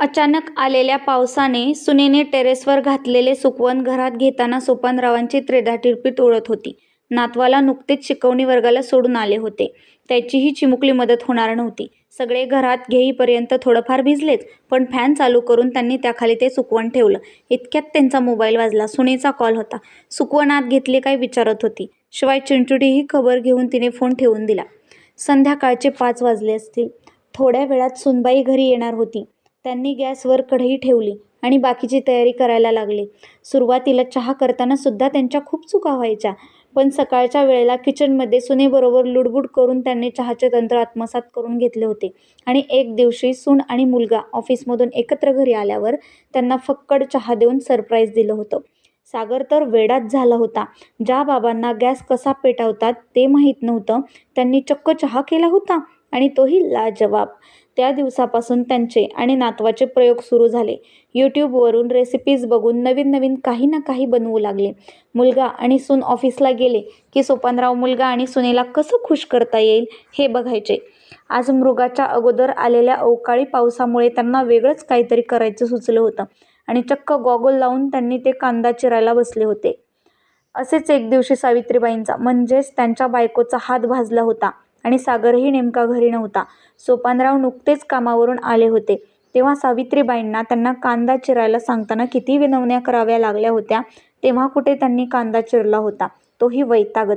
अचानक आलेल्या पावसाने सुनेने टेरेसवर घातलेले सुकवण घरात घेताना सोपानरावांची त्रेधा तिरपीट उडत होती. नातवाला नुकतेच शिकवणी वर्गाला सोडून आले होते. त्याचीही चिमुकली मदत होणार नव्हती. सगळे घरात घेईपर्यंत थोडंफार भिजलेच, पण फॅन चालू करून त्यांनी त्याखाली ते सुकवण ठेवलं. इतक्यात त्यांचा मोबाईल वाजला. सुनेचा कॉल होता. सुकवण आत घेतली काय विचारत होती. शिवाय चिंचुडीही खबर घेऊन तिने फोन ठेवून दिला. संध्याकाळचे पाच वाजले असतील. थोड्या वेळात सुनबाई घरी येणार होती. त्यांनी गॅसवर कढई ठेवली आणि बाकीची तयारी करायला लागले. सुरुवातीला चहा करताना सुद्धा त्यांच्या खूप चुका व्हायच्या. पण सकाळच्या वेळेला किचनमध्ये सुनेबरोबर लुडबुड करून त्यांनी चहाचे तंत्र आत्मसात करून घेतले होते आणि एक दिवशी सून आणि मुलगा ऑफिसमधून एकत्र घरी आल्यावर त्यांना फक्कड चहा देऊन सरप्राईज दिलं होतं. सागर तर वेडाच झाला होता. ज्या बाबांना गॅस कसा पेटवतात ते माहीत नव्हतं, त्यांनी चक्क चहा केला होता आणि तोही लाजवाब. त्या दिवसापासून त्यांचे आणि नातवाचे प्रयोग सुरू झाले. यूट्यूबवरून रेसिपीज बघून नवीन नवीन काही ना काही बनवू लागले. मुलगा आणि सून ऑफिसला गेले की सोपानराव मुलगा आणि सुनेला कसं खुश करता येईल हे बघायचे. आज मृगाच्या अगोदर आलेल्या अवकाळी पावसामुळे त्यांना वेगळंच काहीतरी करायचं सुचलं होतं आणि चक्क गॉगल लावून त्यांनी ते कांदा चिरायला बसले होते. असेच एक दिवशी सावित्रीबाईंचा म्हणजेच त्यांच्या बायकोचा हात भाजला होता आणि सागरही नेमका घरी नव्हता. सोपानराव नुकतेच कामावरून आले होते. तेव्हा सावित्रीबाईंना त्यांना कांदा चिरायला सांगताना किती विनवण्या कराव्या लागल्या होत्या. तेव्हा कुठे त्यांनी कांदा चिरला होता, तोही वैतागत.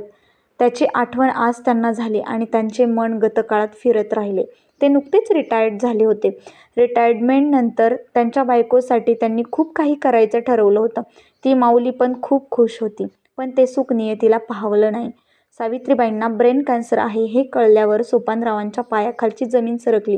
त्याची आठवण आज त्यांना झाली आणि त्यांचे मन गतकाळात फिरत राहिले. ते नुकतेच रिटायर्ड झाले होते. रिटायर्डमेंटनंतर त्यांच्या बायकोसाठी त्यांनी खूप काही करायचं ठरवलं होतं. ती माऊली पण खूप खुश होती. पण ते सुख नियतीला पाहवलं नाही. सावित्रीबाईंना ब्रेन कॅन्सर आहे हे कळल्यावर सोपानरावांच्या पायाखालची जमीन सरकली.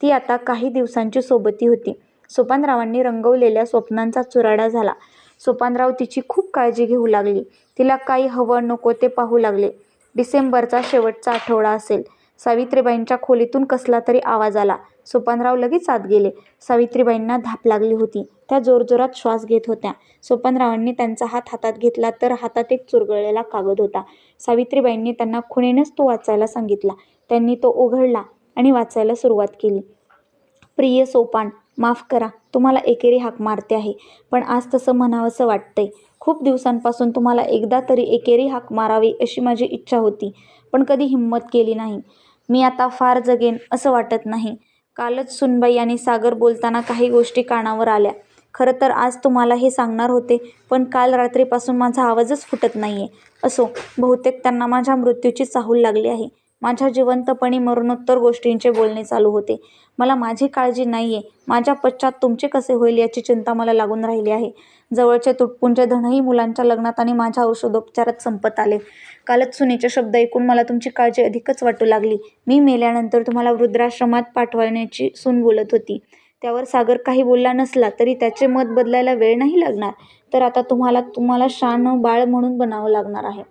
ती आता काही दिवसांची सोबती होती. सोपानरावांनी रंगवलेल्या स्वप्नांचा चुराडा झाला. सोपानराव तिची खूप काळजी घेऊ लागली तिला काही हवं नको ते पाहू लागले. डिसेंबरचा शेवटचा आठवडा असेल. सावित्रीबाईंच्या खोलीतून कसला तरी आवाज आला. सोपानराव लगेच आत गेले. सावित्रीबाईंना धाप लागली होती. त्या जोरजोरात श्वास घेत होत्या. सोपानरावांनी त्यांचा हात हातात घेतला तर हातात एक चुरगळलेला कागद होता. सावित्रीबाईंनी त्यांना खुणेनंच तो वाचायला सांगितला. त्यांनी तो उघडला आणि वाचायला सुरुवात केली. प्रिय सोपान, माफ करा तुम्हाला एकेरी हाक मारते आहे, पण आज तसं म्हणावंसं वाटतंय. खूप दिवसांपासून तुम्हाला एकदा तरी एकेरी हाक मारावी अशी माझी इच्छा होती, पण कधी हिंमत केली नाही. मी आता फार जगेन असं वाटत नाही. कालच सुनबाई आणि सागर बोलताना काही गोष्टी कानावर आल्या. खरं तर आज तुम्हाला हे सांगणार होते, पण काल रात्रीपासून माझा आवाजच फुटत नाहीये. असो, बहुतेक त्यांना माझ्या मृत्यूची चाहूल लागली आहे. माझ्या जिवंतपणी मरणोत्तर गोष्टींचे बोलणे चालू होते. मला माझी काळजी नाहीये. माझ्या पश्चात तुमचे कसे होईल याची चिंता मला लागून राहिली आहे. जवळचे तुटपुंजे धनही मुलांच्या लग्नात आणि माझ्या औषधोपचारात संपत आले. कालच सुनेचे शब्द ऐकून मला तुमची काळजी अधिकच वाटू लागली. मी मेल्यानंतर तुम्हाला वृद्धाश्रमात पाठवण्याची सून बोलत होती. त्यावर सागर काही बोलला नसला तरी त्याचे मत बदलायला वेळ नाही लागणार. तर आता तुम्हाला तुम्हाला शान बाळ म्हणून बनावं लागणार आहे.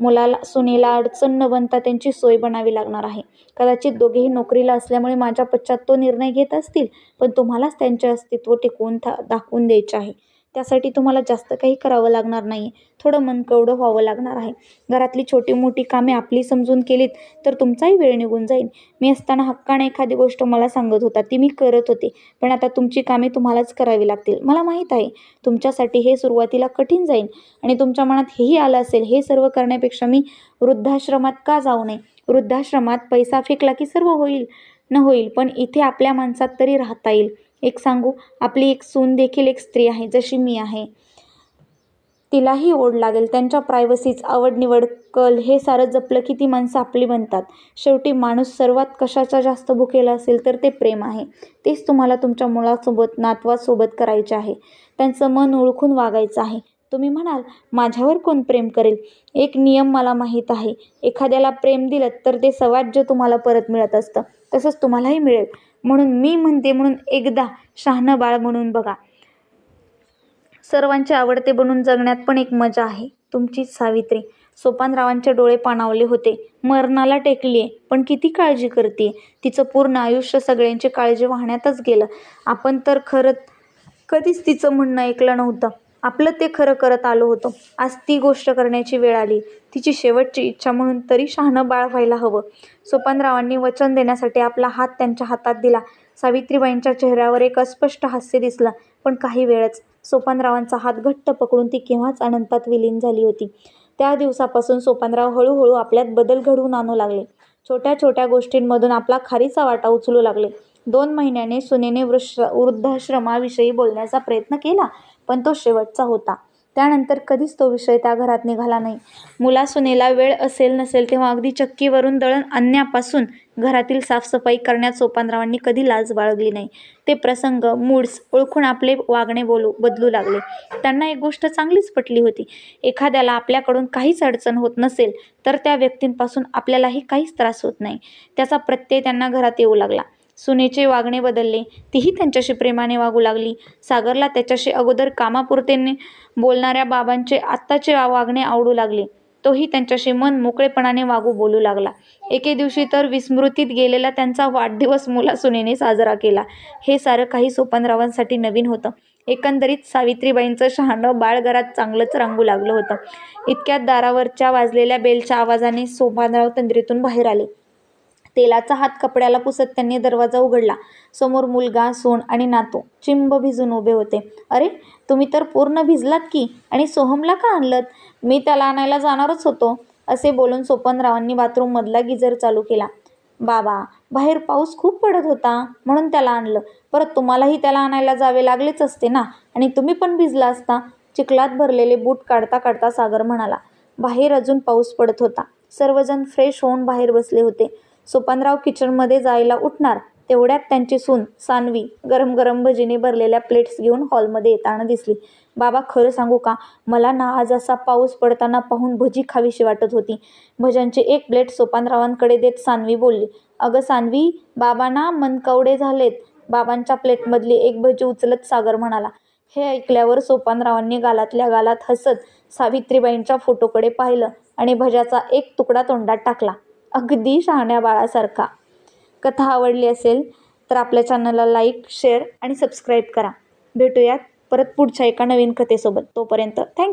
मुलाला सुनेला अडचण न बनता त्यांची सोय बनावी लागणार आहे. कदाचित दोघेही नोकरीला असल्यामुळे माझ्या पश्चात तो निर्णय घेत असतील, पण तुम्हालाच त्यांचे अस्तित्व टिकवून था दाखवून द्यायचे आहे. त्यासाठी तुम्हाला जास्त काही करावं लागणार नाही थोडं मनकवडं व्हावं लागणार आहे. घरातली छोटी-मोठी कामे आपली समजून केलीत तर तुमचाही वेळ निघून जाईल. मी असताना हक्काने एखादी गोष्ट मला सांगत होता ती मी करत होते, पण आता तुमची कामे तुम्हालाच करावी लागतील. मला माहीत आहे, तुमच्यासाठी हे सुरुवातीला कठीण जाईल आणि तुमच्या मनात हेही आलं असेल हे सर्व करण्यापेक्षा मी वृद्धाश्रमात का जाऊ नये? वृद्धाश्रमात पैसा फेकला की सर्व होईल न होईल, पण इथे आपल्या माणसात तरी राहता येईल. एक सांगू, आपली एक सून देखील एक स्त्री आहे, जशी मी आहे. तिलाही ओढ लागेल त्यांच्या प्रायव्हसीज आवड-निवड, कल हे सारं जपलं की ती माणसं आपली बनतात. शेवटी माणूस सर्वात कशाचा जास्त भुकेला असेल तर ते प्रेम आहे. तेच तुम्हाला तुमच्या मुलासोबत, नातवासोबत करायचे आहे. त्यांचं मन ओळखून वागायचं आहे. तुम्ही म्हणाल, माझ्यावर कोण प्रेम करेल? एक नियम मला माहीत आहे. एखाद्याला प्रेम दिलंत तर ते सवाज्य तुम्हाला परत मिळत असतं. तसंच तुम्हालाही मिळेल. म्हणून मी म्हणते म्हणून एकदा शहाणं बाळ म्हणून बघा. सर्वांचे आवडते बनून जगण्यात पण एक मजा आहे. तुमची सावित्री. सोपानरावांचे डोळे पाणावले होते. मरणाला टेकलीये, पण किती काळजी करते तिचं पूर्ण आयुष्य सगळ्यांची काळजी वाहण्यातच गेलं. आपण तर खरंच कधीच तिचं म्हणणं ऐकलं नव्हतं. आपलं ते खरं करत आलो होतो. आज ती गोष्ट करण्याची वेळ आली तिची शेवटची इच्छा म्हणून तरी शहाणं बाळ व्हायला हवं. सोपानरावांनी वचन देण्यासाठी आपला हात त्यांच्या हातात दिला. सावित्रीबाईंच्या चेहऱ्यावर एक अस्पष्ट हास्य दिसलं पण काही वेळच सोपानरावांचा हात घट्ट पकडून ती केव्हाच अनंतात विलीन झाली होती त्या दिवसापासून सोपानराव हळूहळू आपल्यात बदल घडवून आणू लागले छोट्या छोट्या गोष्टींमधून आपला खारीचा वाटा उचलू लागले दोन महिन्याने सुनेने वृष वृद्धाश्रमाविषयी बोलण्याचा प्रयत्न केला पण तो शेवटचा होता. त्यानंतर कधीच तो विषय त्या घरात निघाला नाही. मुला सुनेला वेळ असेल नसेल तेव्हा अगदी चक्कीवरून दळण आणण्यापासून घरातील साफसफाई करण्यात सोपानरावांनी कधी लाज बाळगली नाही. ते प्रसंग मूड्स ओळखून आपले वागणे बोलू बदलू लागले. त्यांना एक गोष्ट चांगलीच पटली होती. एखाद्याला आपल्याकडून काहीच अडचण होत नसेल तर त्या व्यक्तींपासून आपल्यालाही काहीच त्रास होत नाही. त्याचा प्रत्यय त्यांना घरात येऊ लागला. सुनेचे वागणे बदलले. तीही त्यांच्याशी प्रेमाने वागू लागली. सागरला त्याच्याशी अगोदर कामापुरतेने बोलणाऱ्या बाबांचे आत्ताचे वागणे आवडू लागले. तोही त्यांच्याशी मन मोकळेपणाने वागू बोलू लागला. एके दिवशी तर विस्मृतीत गेलेला त्यांचा वाढदिवस मुलासुनेने साजरा केला. हे सारं काही सोपानरावांसाठी नवीन होतं. एकंदरीत सावित्रीबाईंचं शहाणं बाळ घरात चांगलंच रांगू लागलं होतं. इतक्यात दारावरच्या वाजलेल्या बेलच्या आवाजाने सोपानराव तंद्रीतून बाहेर आले. तेलाचा हात कपड्याला पुसत त्यांनी दरवाजा उघडला. समोर मुलगा सून आणि नातू चिंब भिजून उभे होते. अरे तुम्ही तर पूर्ण भिजलात की? आणि सोहमला का आणलं मी त्याला आणायला जाणारच होतो असे बोलून सोपनरावांनी बाथरूममधला गिजर चालू केला. बाबा बाहेर पाऊस खूप पडत होता म्हणून त्याला आणलं. परत तुम्हालाही त्याला आणायला जावे लागलेच असते ना? आणि तुम्ही पण भिजला असता? चिखलात भरलेले बूट काढता काढता सागर म्हणाला. बाहेर अजून पाऊस पडत होता. सर्वजण फ्रेश होऊन बाहेर बसले होते. सोपानराव किचनमध्ये जायला उठणार तेवढ्यात त्यांची सून सानवी गरम गरम भजीने भरलेल्या प्लेट्स घेऊन हॉलमध्ये येताना दिसली. बाबा खरं सांगू का? मला ना आज असा पाऊस पडताना पाहून भजी खावीशी वाटत होती. भज्यांची एक प्लेट सोपानरावांकडे देत सानवी बोलली अगं सानवी बाबांना मनकवडे झालेत. बाबांच्या प्लेटमधली एक भजी उचलत सागर म्हणाला हे ऐकल्यावर सोपानरावांनी गालातल्या गालात हसत सावित्रीबाईंच्या फोटोकडे पाहिलं आणि भज्याचा एक तुकडा तोंडात टाकला. अगदी शहाण्या बाळासारखा. कथा आवडली असेल तर आपल्या चॅनलला लाईक शेअर आणि सबस्क्राईब करा. भेटूयात परत पुढच्या एका नवीन कथेसोबत. तोपर्यंत थँक्यू